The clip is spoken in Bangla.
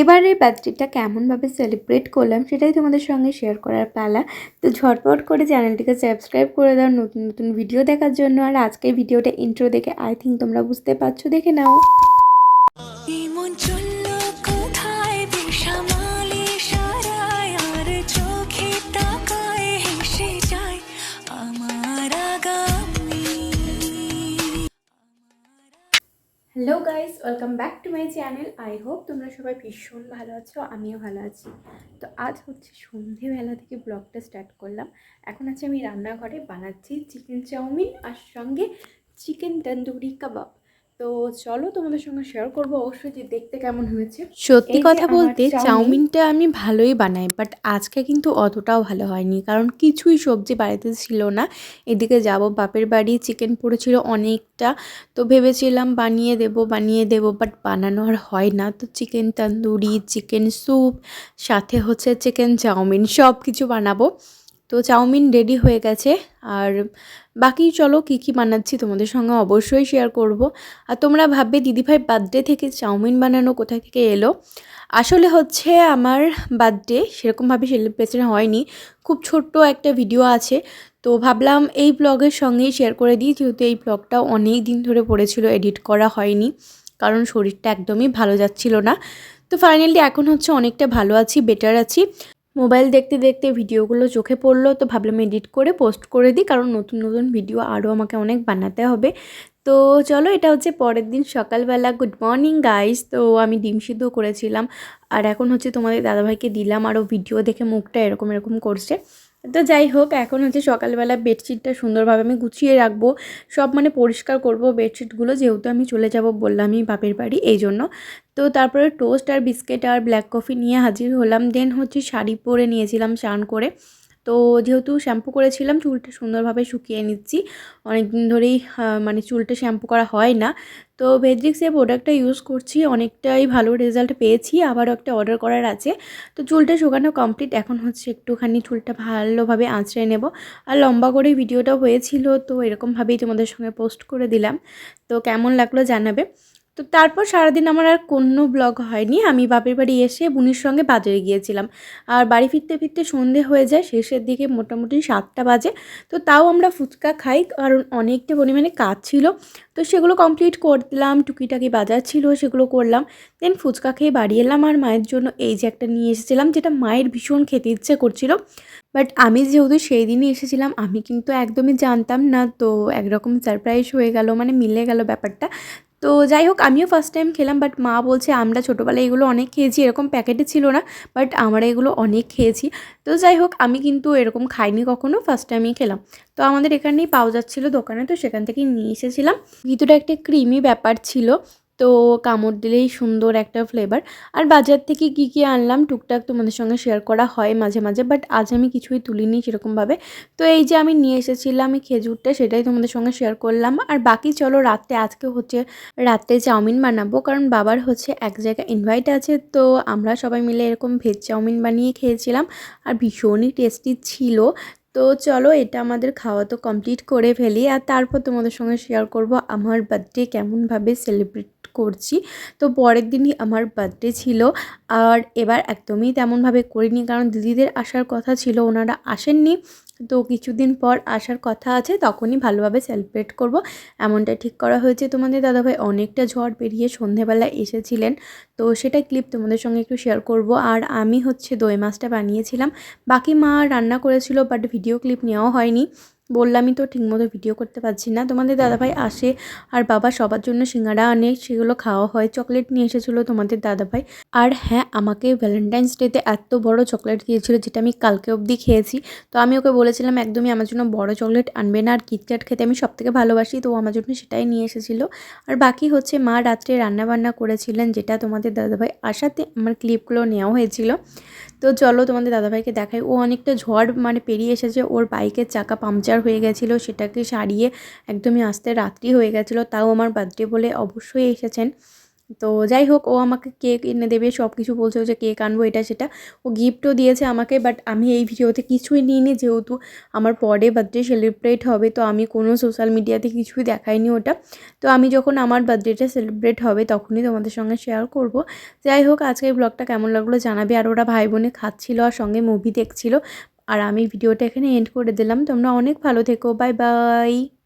এবারের বার্থডেটা কেমনভাবে সেলিব্রেট করলাম সেটাই তোমাদের সঙ্গে শেয়ার করার পালা। তো ঝটপট করে চ্যানেলটিকে সাবস্ক্রাইব করে দাও নতুন নতুন ভিডিও দেখার জন্য। আর আজকের ভিডিওটা ইন্ট্রো দেখে আই থিঙ্ক তোমরা বুঝতে পারছ। দেখে নাও। Hello guys welcome back to my channel I hope তোমরা সবাই ভীষণ ভালো আছো, আমিও ভালো আছি। তো আজ হচ্ছে সন্ধেবেলা থেকে ব্লগটা স্টার্ট করলাম। এখন আছে আমি রান্নাঘরে, বানাচ্ছি চিকেন চাউমিন আর সঙ্গে চিকেন তন্দুরি কাবাব। তো চলো তোমাদের সঙ্গে শেয়ার করব। অবশ্যই যে দেখতে কেমন হয়েছে। সত্যি কথা বলতে চাউমিনটা আমি ভালোই বানাই বাট আজকে কিন্তু অতটাও ভালো হয়নি কারণ কিছুই সবজি বাড়িতে ছিল না। এদিকে যাব বাপের বাড়ি চিকেন পড়েছিল অনেকটা তো ভেবেছিলাম বানিয়ে দেব বানিয়ে দেব বাট বানানো আর হয় না। তো চিকেন তন্দুরি চিকেন স্যুপ সাথে হচ্ছে চিকেন চাউমিন সব কিছু বানাবো। তো চাউমিন রেডি হয়ে গেছে। আর বাকি চলো কী কী বানাচ্ছি তোমাদের সঙ্গে অবশ্যই শেয়ার করব। আর তোমরা ভাববে, দিদিভাই বার্থডে থেকে চাউমিন বানানো কোথায় থেকে এলো? আসলে হচ্ছে আমার বার্থডে সেরকমভাবে সেলিব্রেশন হয়নি। খুব ছোট্ট একটা ভিডিও আছে। তো ভাবলাম এই ব্লগের সঙ্গেই শেয়ার করে দিই। যেহেতু এই ব্লগটা অনেক দিন ধরে পড়েছিল এডিট করা হয়নি। কারণ শরীরটা একদমই ভালো যাচ্ছিল না। তো ফাইনালি এখন হচ্ছে অনেকটা ভালো আছি বেটার আছি। মোবাইল দেখতে দেখতে ভিডিওগুলো চোখে পড়ল, তো ভাবলাম এডিট করে পোস্ট করে দিই, কারণ নতুন নতুন ভিডিও আরও আমাকে অনেক বানাতে হবে। তো চলো, এটা হচ্ছে পরের দিন সকালবেলা গুড মর্নিং গাইস তো আমি ডিম সিদ্ধ করেছিলাম। আর এখন হচ্ছে তোমাদের দাদাভাইকে দিলাম, আরও ভিডিও দেখে মুখটা এরকম এরকম করছে। তো যাই হোক, এখন হচ্ছে সকালবেলা বেডশিটটা সুন্দরভাবে আমি গুছিয়ে রাখব। সব মানে পরিষ্কার করব বেডশিটগুলো, যেহেতু আমি চলে যাব বললামই বাপের বাড়ি, এই জন্য। তো তারপরে টোস্ট আর বিস্কিট আর ব্ল্যাক কফি নিয়ে হাজির হলাম। দেন হচ্ছে শাড়ি পরে নিয়েছিলাম স্নান করে। তো যেহেতু শ্যাম্পু করেছিলাম, চুলটা সুন্দরভাবে শুকিয়ে নিচ্ছি। অনেক দিন ধরেই মানে চুলটা শ্যাম্পু করা হয় না। তো ভেদ্রিক্স এই প্রোডাক্টটা ইউজ করছি, অনেকটাই ভালো রেজাল্ট পেয়েছি, আবারও একটা অর্ডার করার আছে। তো চুলটা শুকানো কমপ্লিট এখন হচ্ছে একটুখানি চুলটা ভালোভাবে আঁচড়ে নেব। আর লম্বা করে ভিডিওটা হয়েছিল, তো এরকমভাবেই তোমাদের সঙ্গে পোস্ট করে দিলাম। তো কেমন লাগল জানাবে। তো তারপর সারাদিন আমার আর কোনো ব্লগ হয়নি। আমি বাপের বাড়ি এসে বুনির সঙ্গে বাজারে গিয়েছিলাম। আর বাড়ি ফিরতে ফিরতে সন্ধে হয়ে যায়, শেষের দিকে মোটামুটি সাতটা বাজে। তো তাও আমরা ফুচকা খাই, কারণ অনেকটা পরিমাণে কাজ ছিল। তো সেগুলো কমপ্লিট করলাম, টুকিটাকি বাজার ছিল, সেগুলো করলাম। দেন ফুচকা খেয়ে বাড়ি এলাম আর মায়ের জন্য এই যে একটা নিয়ে এসেছিলাম, যেটা মায়ের ভীষণ খেতে ইচ্ছে করছিল। বাট আমি যেহেতু সেই দিনই এসেছিলাম, আমি কিন্তু একদমই জানতাম না। তো একরকম সারপ্রাইজ হয়ে গেল মানে মিলে গেল ব্যাপারটা। তো যাই হোক, আমিও ফার্স্ট টাইম খেলাম বাট মা বলছে, আমরা ছোটোবেলায় এগুলো অনেক খেয়েছি, এরকম প্যাকেটে ছিল না বাট আমরা এগুলো অনেক খেয়েছি। তো যাই হোক, আমি কিন্তু এরকম খাইনি কখনো ফার্স্ট টাইমই খেলাম। তো আমাদের এখানেই পাওয়া যাচ্ছিল দোকানে, তো সেখান থেকেই নিয়ে এসেছিলাম। ভিতরে একটা ক্রিমি ব্যাপার ছিল তো কামড় দিলেই সুন্দর একটা ফ্লেভার আর বাজার থেকে কী কী আনলাম টুকটাক তোমাদের সঙ্গে শেয়ার করা হয় মাঝে মাঝে বাট আজ আমি কিছুই তুলিনি সেরকমভাবে। তো এই যে আমি নিয়ে এসেছিলাম এই খেজুরটা, সেটাই তোমাদের সঙ্গে শেয়ার করলাম। আর বাকি চলো রাত্রে আজকে হচ্ছে রাত্রে চাউমিন বানাবো, কারণ বাবার হচ্ছে এক জায়গায় ইনভাইট আছে, তো আমরা সবাই মিলে এরকম ভেজ চাউমিন বানিয়ে খেয়েছিলাম। আর ভীষণই টেস্টি ছিল। তো চলো এটা আমাদের খাওয়া তো কমপ্লিট করে ফেলি। আর তারপর তোমাদের সঙ্গে শেয়ার করব আমার বার্থডে কেমনভাবে সেলিব্রেট করছি। তো পরের দিনই আমার বার্থডে ছিল। আর এবার একদমই তেমনভাবে করিনি কারণ দিদিদের আসার কথা ছিল, ওনারা আসেননি। তো কিছুদিন পর আসার কথা আছে, তখনই ভালোভাবে সেলিব্রেট করব। এমনটা ঠিক করা হয়েছে তোমাদের দাদাভাই। অনেকটা ঝড় পেরিয়ে সন্ধেবেলা এসেছিলেন। তো সেটা ক্লিপ তোমাদের সঙ্গে একটু শেয়ার করব। আর আমি হচ্ছে দই মাছটা বানিয়েছিলাম। বাকি মা রান্না করেছিল বাট ভিডিও ক্লিপ নেওয়া হয়নি। বললামই তো ঠিকমতো ভিডিও করতে পারছি না। তোমাদের দাদাভাই আসে আর বাবা সবার জন্য সিঙ্গাড়া আনে, সেগুলো খাওয়া হয় চকলেট নিয়ে এসেছিল তোমাদের দাদাভাই। আর হ্যাঁ আমাকে ভ্যালেন্টাইন্স ডেতে এত বড় চকলেট দিয়েছিল যেটা আমি কালকে অবধি খেয়েছি। তো আমি ওকে বলেছিলাম, একদমই আমার জন্য বড় চকলেট আনবে না, আর কিটক্যাট খেতে আমি সবথেকে ভালোবাসি। তো আমার জন্য সেটাই নিয়ে এসেছিল। আর বাকি হচ্ছে মা রাত্রে রান্নাবান্না করেছিলেন, যেটা তোমাদের দাদাভাই আসাতে আমার ক্লিপগুলো নেওয়া হয়েছিল। তো চলো তোমাদের দাদাভাইকে দেখাই। ও অনেকটা ঝড় মানে পেরিয়ে এসেছে। ওর বাইকের চাকা পাংচার হয়ে গেছিল। সেটাকে সারিয়ে একদমই আসতে রাত্রি হয়ে গেছিল। তাও আমার বার্থডে বলে অবশ্যই এসেছেন। তো যাই হোক, ও আমাকে কেক এনে দেবে সব কিছু বলছে যে কেক আনব, এটা সেটা। ও গিফটও দিয়েছে আমাকে বাট আমি এই ভিডিওতে কিছুই নিইনি, যেহেতু আমার পরে বার্থডে সেলিব্রেট হবে, তো আমি কোনো সোশ্যাল মিডিয়াতে কিছুই দেখাইনি ওটা। তো আমি যখন আমার বার্থডেটা সেলিব্রেট হবে, তখনই তোমাদের সঙ্গে শেয়ার করব। যাই হোক, আজকের ব্লগটা কেমন লাগল জানাবে, আর ওরা ভাই বোনে খাচ্ছিল আর সঙ্গে মুভি দেখছিল। আর আমি ভিডিওটা এখানে এন্ড করে দিলাম। তোমরা অনেক ভালো থেকো বাই বাই